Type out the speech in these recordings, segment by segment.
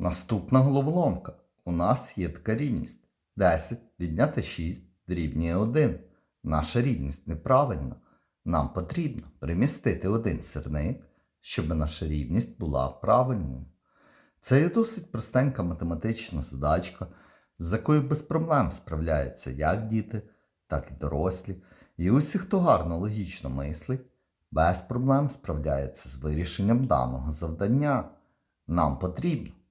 Наступна головоломка. У нас є така рівність. 10 відняти 6 дорівнює 1. Наша рівність неправильна. Нам потрібно перемістити один сірник, щоб наша рівність була правильною. Це є досить простенька математична задачка, з якою без проблем справляються як діти, так і дорослі. І усі, хто гарно логічно мислить, без проблем справляється з вирішенням даного завдання. Нам потрібно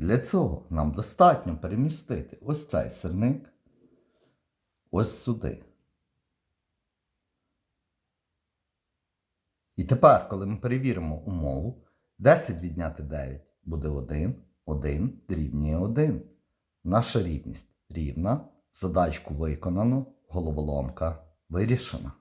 Для цього нам достатньо перемістити ось цей сирник ось сюди. І тепер, коли ми перевіримо умову, 10 відняти 9 буде 1, 1 дорівнює 1. Наша рівність рівна, задачку виконано, головоломка вирішена.